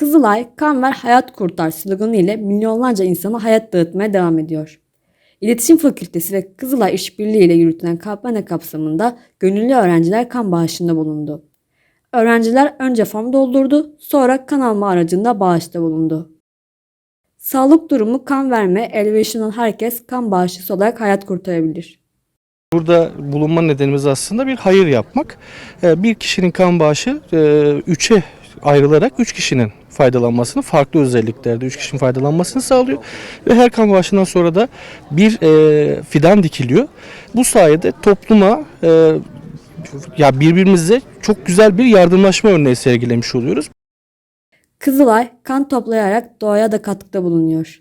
Kızılay, kan ver hayat kurtar sloganı ile milyonlarca insana hayat dağıtmaya devam ediyor. İletişim Fakültesi ve Kızılay İşbirliği ile yürütülen kampanya kapsamında gönüllü öğrenciler kan bağışında bulundu. Öğrenciler önce form doldurdu, sonra kan alma aracında bağışta bulundu. Sağlık durumu kan verme elverişli olan herkes kan bağışçısı olarak hayat kurtarabilir. Burada bulunma nedenimiz aslında bir hayır yapmak. Ee, Bir kişinin kan bağışı e, üçe ayrılarak üç kişinin faydalanmasını, farklı özelliklerde üç kişinin faydalanmasını sağlıyor. Ve her kan bağışından sonra da bir e, fidan dikiliyor. Bu sayede topluma e, ya birbirimize çok güzel bir yardımlaşma örneği sergilemiş oluyoruz. Kızılay kan toplayarak doğaya da katkıda bulunuyor.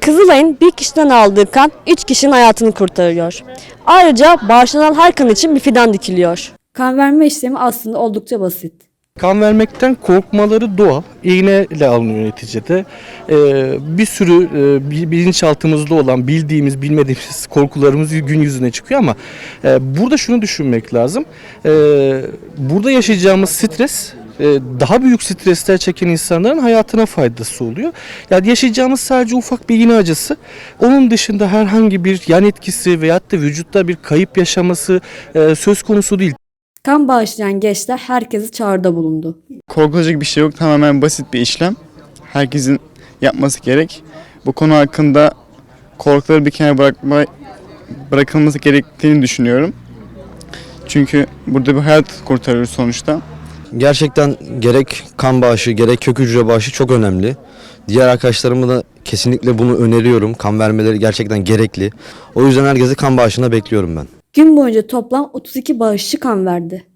Kızılay'ın bir kişiden aldığı kan 3 kişinin hayatını kurtarıyor. Ayrıca bağışlanan her kan için bir fidan dikiliyor. Kan verme işlemi aslında oldukça basit. Kan vermekten korkmaları doğal. İğneyle alınıyor neticede. Ee, bir sürü e, bi- bilinçaltımızda olan bildiğimiz, bilmediğimiz korkularımız gün yüzüne çıkıyor ama e, burada şunu düşünmek lazım. E, burada yaşayacağımız stres e, daha büyük stresler çeken insanların hayatına faydası oluyor. Yani yaşayacağımız sadece ufak bir iğne acısı. Onun dışında herhangi bir yan etkisi veyahut da vücutta bir kayıp yaşaması e, söz konusu değil. Kan bağışlayan gençler herkesi çağrıda bulundu. Korkulacak bir şey yok. Tamamen basit bir işlem. Herkesin yapması gerek. Bu konu hakkında korkuları bir kenara bırakma, bırakılması gerektiğini düşünüyorum. Çünkü burada bir hayat kurtarıyoruz sonuçta. Gerçekten gerek kan bağışı gerek kök hücre bağışı çok önemli. Diğer arkadaşlarıma da kesinlikle bunu öneriyorum. Kan vermeleri gerçekten gerekli. O yüzden herkesi kan bağışına bekliyorum ben. Gün boyunca toplam 32 bağışçı kan verdi.